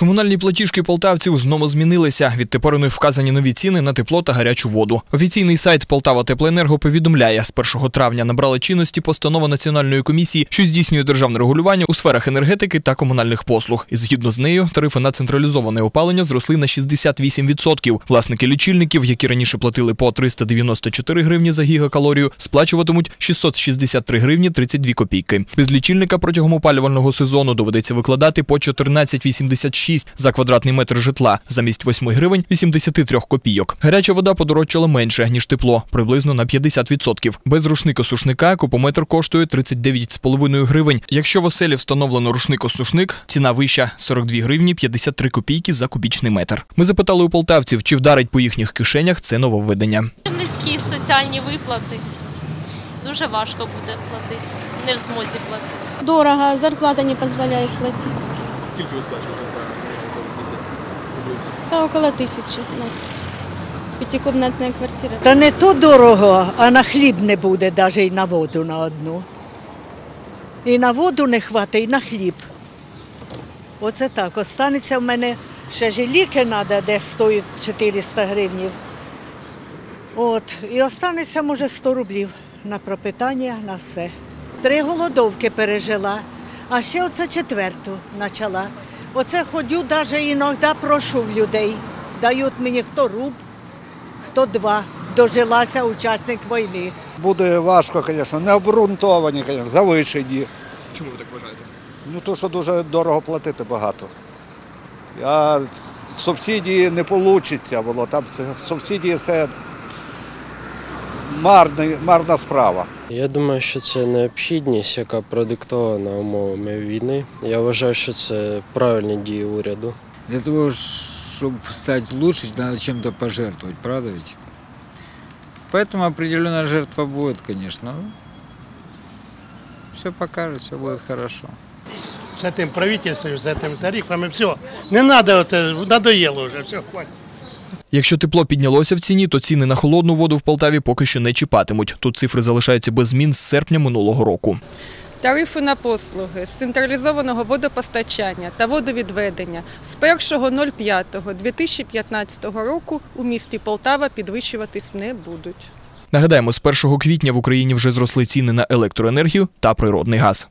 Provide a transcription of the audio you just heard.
Комунальні платіжки полтавців знову змінилися. Відтепер у них вказані нові ціни на тепло та гарячу воду. Офіційний сайт Полтава Теплоенерго повідомляє, з 1 травня набрала чинності постанова Національної комісії, що здійснює державне регулювання у сферах енергетики та комунальних послуг. І згідно з нею, тарифи на централізоване опалення зросли на 68%. Власники лічильників, які раніше платили по 394 гривні за гігакалорію, сплачуватимуть 663 гривні 32 копійки. Без лічильника протягом опалювального сезону доведеться викладати по 14,86 за квадратний метр житла замість 8 гривень 83 копійок. Гаряча вода подорожчала менше ніж тепло, приблизно на 50%. Без рушника-сушника купометр коштує 39,5 гривень. Якщо в оселі встановлено рушник-осушник, ціна вища 42 гривні 53 копійки за кубічний метр. Ми запитали у полтавців, чи вдарить по їхніх кишенях це нововведення. Низькі соціальні виплати. Дуже важко буде платити. Не в змозі платити. Дорого, зарплата не позволяет платить. Скільки ви сплачуєте за місяць? Да, около тысячи у нас. Пятикомнатная квартира. Та не то дорого, а на хліб не буде, навіть і на воду на одну. І на воду не хватить, і на хліб. Оце так. Останеться в мене ще ж і ліки треба, де стоїть 400 гривнів. От, і останеться, може, 100 рублів на пропитання, на все. Три голодовки пережила, а ще оце четверту почала. Оце ходю, навіть іноді прошу в людей. Дають мені хто руб, хто два. Дожилася учасник війни. Буде важко, звісно, не обґрунтовані, звісно, завищені. Чому ви так вважаєте? Ну то, що дуже дорого платити багато. А субсидії не вийде було. Там субсидії це марна, марна справа. Я думаю, що це необхідність, яка продиктована умовами війни. Я вважаю, що це правильні дії уряду. Для того, чтобы стать лучше, надо чем-то пожертвовать, правда ведь? Поэтому определенная жертва будет, конечно. Все покажет, все будет хорошо. с этим правительством, с этим тарифами, все. Не надо, это надоело уже, все, хватит. Якщо тепло піднялося в ціні, то ціни на холодну воду в Полтаві поки що не чіпатимуть. Тут цифри залишаються без змін з серпня минулого року. Тарифи на послуги з централізованого водопостачання та водовідведення з 1.05.2015 року у місті Полтава підвищуватись не будуть. Нагадаємо, з 1 квітня в Україні вже зросли ціни на електроенергію та природний газ.